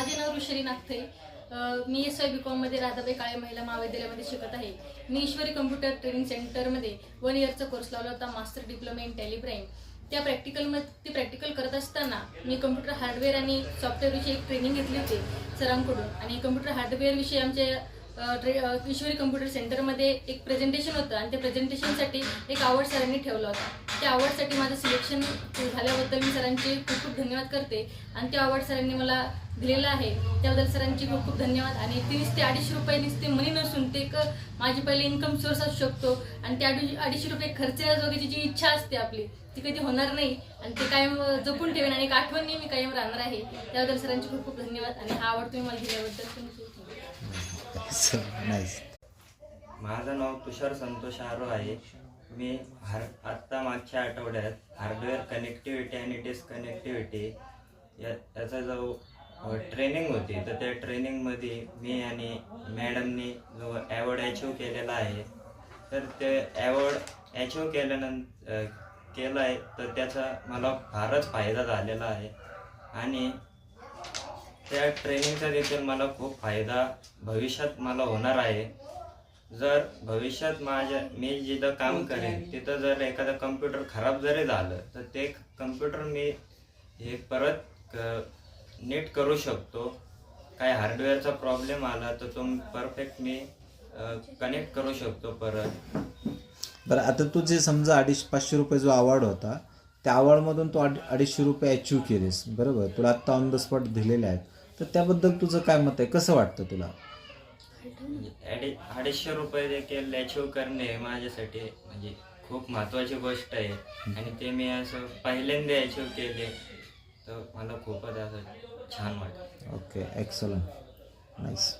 माझे नाव ऋषरी नागथे मी एस वाय बी कॉममध्ये राधाबाई काळे महिला महाविद्यालयामध्ये शिकत आहे. मी ईश्वरी कम्प्युटर ट्रेनिंग सेंटरमध्ये वन इयरचा कोर्स लावला होता मास्टर डिप्लोमा इन टेलिब्राईम त्या प्रॅक्टिकलमध्ये ते प्रॅक्टिकल करत असताना मी कम्प्युटर हार्डवेअर आणि सॉफ्टवेअरविषयी एक ट्रेनिंग घेतली होती सरांकडून. आणि कम्प्युटर हार्डवेअरविषयी आमच्या ईश्वरी कम्प्युटर सेंटरमध्ये एक प्रेझेंटेशन होतं आणि त्या प्रेझेंटेशनसाठी एक आवड सरांनी ठेवला होता. त्या आवडसाठी माझं सिलेक्शन झाल्याबद्दल मी सरांचे खूप खूप धन्यवाद करते आणि त्या आवड सरांनी मला दिलेला आहे. त्याबद्दल सरांची खूप खूप धन्यवाद. आणि ते नुसते अडीचशे रुपये नुसते मनी नसून ते एक माझी पहिले इन्कम सोर्स असू शकतो आणि त्या अडीचशे अडीचशे रुपये खर्चण्याजोगीची जी इच्छा असते आपली ती कधी होणार नाही आणि ते कायम जपून ठेवेन आणि एक आठवण नेहमी कायम राहणार आहे. त्याबद्दल सरांची खूप खूप धन्यवाद आणि हा आवड तुम्ही मला दिल्याबद्दल नाईस माझं नाव तुषार संतोष आरो आहे. मी हार आत्ता मागच्या आठवड्यात हार्डवेअर कनेक्टिव्हिटी आणि डिस्कनेक्टिव्हिटी या याचा जो ट्रेनिंग होती तर त्या ट्रेनिंगमध्ये मी आणि मॅडमनी जो ॲवॉर्ड अचीव केलेला आहे तर ते ॲवॉर्ड अचीव केल्यानंतर केलं आहे तर त्याचा मला फारच फायदा झालेला आहे. आणि त्या ट्रेनिंगचा देखील मला खूप फायदा भविष्यात मला होणार आहे. जर भविष्यात माझ्या मी जिथं काम करेन तिथं जर एखादा कम्प्युटर खराब जरी झालं तर ते कम्प्युटर मी हे परत क- नीट करू शकतो. काय हार्डवेअरचा प्रॉब्लेम आला तर तो परफेक्ट मी कनेक्ट करू शकतो परत. बरं आता तू जे समजा अडीच पाचशे रुपये जो अवॉर्ड होता त्या अवॉर्डमधून तू अडी अडीचशे रुपये अचीव केलेस. बरोबर? तुला आत्ता ऑन द स्पॉट दिलेले आहेत. तर त्याबद्दल तुझं काय मत आहे? कसं वाटतं तुला? अडी अडीचशे रुपये देखील अचीव करणे हे माझ्यासाठी म्हणजे खूप महत्त्वाची गोष्ट आहे. आणि ते मी असं पहिल्यांदा अचीव केले तर मला खूपच असं छान वाटतं ओके एक्सलंट नाईस